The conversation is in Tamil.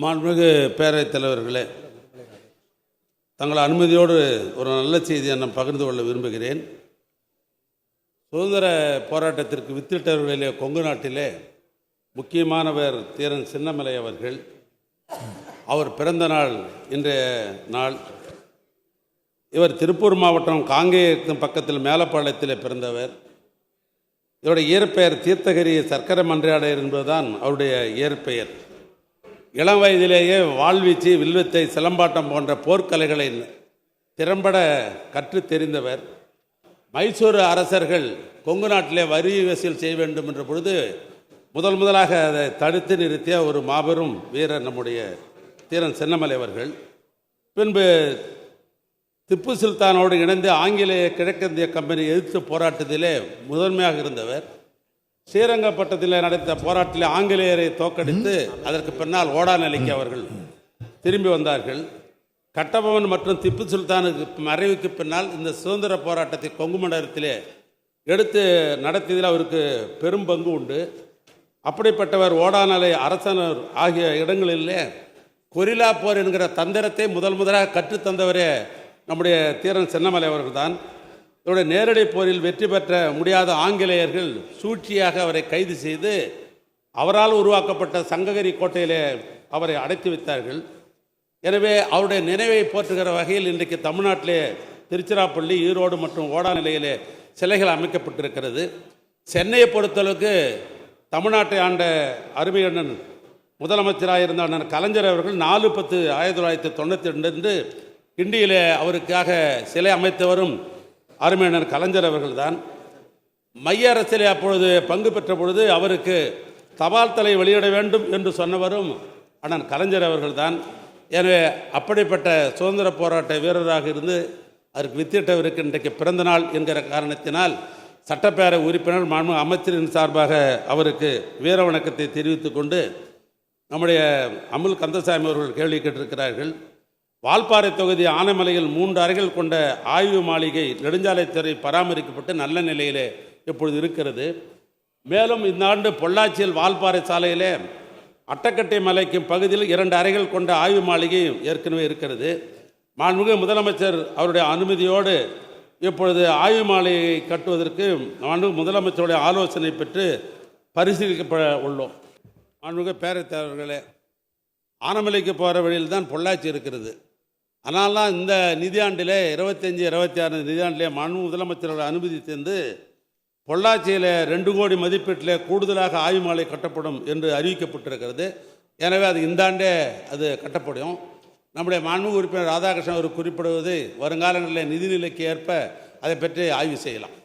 மாண்புமிகு பேரவைத் தலைவர்களே தங்கள் அனுமதியோடு ஒரு நல்ல செய்தியை நான் பகிர்ந்து கொள்ள விரும்புகிறேன். சுதந்திர போராட்டத்திற்கு வித்திட்டவர்களிலே கொங்கு நாட்டிலே முக்கியமானவர் தீரன் சின்னமலை அவர்கள். அவர் பிறந்த நாள் இன்றைய நாள். இவர் திருப்பூர் மாவட்டம் காங்கேயத்தின் பக்கத்தில் மேலப்பாளையத்தில் பிறந்தவர். இவருடைய இயற்பெயர் தீர்த்தகிரி சர்க்கரை மன்றையாடையர் என்பதுதான் அவருடைய இயற்பெயர். இளம் வயதிலேயே வாழ்வீச்சு வில்வித்தை சிலம்பாட்டம் போன்ற போர்க்கலைகளை திறம்பட கற்றுத் தெரிந்தவர். மைசூர் அரசர்கள் கொங்கு நாட்டிலே வரி வசூல் செய்ய வேண்டும் என்ற பொழுது முதல் முதலாக அதை தடுத்து நிறுத்திய ஒரு மாபெரும் வீரர் நம்முடைய தீரன் சின்னமலை அவர்கள். பின்பு திப்பு சுல்தானோடு இணைந்து ஆங்கிலேய கிழக்கிந்திய கம்பெனி எதிர்த்து போராட்டத்திலே முதன்மையாக இருந்தவர். ஸ்ரீரங்கப்பட்டத்தில் நடந்த போராட்டத்தில் ஆங்கிலேயரை தோக்கடித்து அதற்கு பின்னால் ஓடா நிலைக்கு அவர்கள் திரும்பி வந்தார்கள். கட்டபொம்மன் மற்றும் திப்பு சுல்தானுக்கு மறைவுக்கு பின்னால் இந்த சுதந்திர போராட்டத்தை கொங்கு மண்டலத்திலே எடுத்து நடத்தியதில் அவருக்கு பெரும் பங்கு உண்டு. அப்படிப்பட்டவர் ஓடாநிலை அரசனர் ஆகிய இடங்களிலே கொரில்லா போர் என்கிற தந்திரத்தை முதல் முதலாக கற்றுத்தந்தவரே நம்முடைய தீரன் சின்னமலை அவர்கள்தான். இதோட நேரடி போரில் வெற்றி பெற்ற முடியாத ஆங்கிலேயர்கள் சூழ்ச்சியாக அவரை கைது செய்து அவரால் உருவாக்கப்பட்ட சங்ககிரி கோட்டையிலே அவரை அடைத்து வைத்தார்கள் எனவே அவருடைய நினைவை போற்றுகிற வகையில் இன்றைக்கு தமிழ்நாட்டிலே திருச்சிராப்பள்ளி ஈரோடு மற்றும் ஓடா நிலையிலே சிலைகள் அமைக்கப்பட்டிருக்கிறது. சென்னையை பொறுத்தளவுக்கு தமிழ்நாட்டை ஆண்ட அருமையண்ணன் முதலமைச்சராக இருந்த அண்ணன் கலைஞர் அவர்கள் நாலு பத்து ஆயிரத்தி தொள்ளாயிரத்தி தொண்ணூற்றி ரெண்டு இண்டியிலே அவருக்காக சிலை அமைத்தவரும் அருமையினர் கலைஞர் அவர்கள் தான் மைய அரசிலே அப்பொழுது பங்கு பெற்ற பொழுது அவருக்கு தபால் தலை வெளியிட வேண்டும் என்று சொன்னவரும் அண்ணன் கலைஞர் அவர்கள்தான். எனவே அப்படிப்பட்ட சுதந்திர போராட்ட வீரராக இருந்து அதற்கு வித்திட்டவருக்கு இன்றைக்கு பிறந்த நாள் என்கிற காரணத்தினால் சட்டப்பேரவை உறுப்பினர் மாண்பு அமைச்சரின் சார்பாக அவருக்கு வீர வணக்கத்தை தெரிவித்து கொண்டு நம்முடைய அமுல் கந்தசாமி அவர்கள் கேள்வி கேட்டிருக்கிறார்கள். வால்பாறை தொகுதி ஆனைமலையில் மூன்று அறைகள் கொண்ட ஆய்வு மாளிகை நெடுஞ்சாலைத்துறை பராமரிக்கப்பட்டு நல்ல நிலையிலே இப்பொழுது இருக்கிறது. மேலும் இந்த ஆண்டு பொள்ளாச்சியில் வால்பாறை சாலையிலே அட்டக்கட்டை மலைக்கு பகுதியில் இரண்டு அறைகள் கொண்ட ஆய்வு மாளிகை ஏற்கனவே இருக்கிறது. மாண்புமிகு முதலமைச்சர் அவருடைய அனுமதியோடு இப்பொழுது ஆய்வு மாளிகை கட்டுவதற்கு மாண்புமிகு முதலமைச்சருடைய ஆலோசனை பெற்று பரிசீலிக்கப்பட உள்ளோம். மாண்புமிகு பேரவைத் தலைவர்களே ஆனமலைக்கு போகிற வழியில் தான் பொள்ளாச்சி இருக்கிறது. ஆனால் தான் இந்த நிதியாண்டிலே இருபத்தஞ்சி இருபத்தி ஆறு நிதியாண்டிலே மனு முதலமைச்சரோட அனுமதி தந்து பொள்ளாச்சியில் ரெண்டு கோடி மதிப்பீட்டில் கூடுதலாக ஆய்வு மாலை கட்டப்படும் என்று அறிவிக்கப்பட்டிருக்கிறது. எனவே அது இந்த ஆண்டே அது கட்டப்படும். நம்முடைய மாண்பு உறுப்பினர் ராதாகிருஷ்ணன் அவர் குறிப்பிடுவது வருங்காலங்களில் நிதிநிலைக்கு ஏற்ப அதை பற்றி ஆய்வு செய்யலாம்.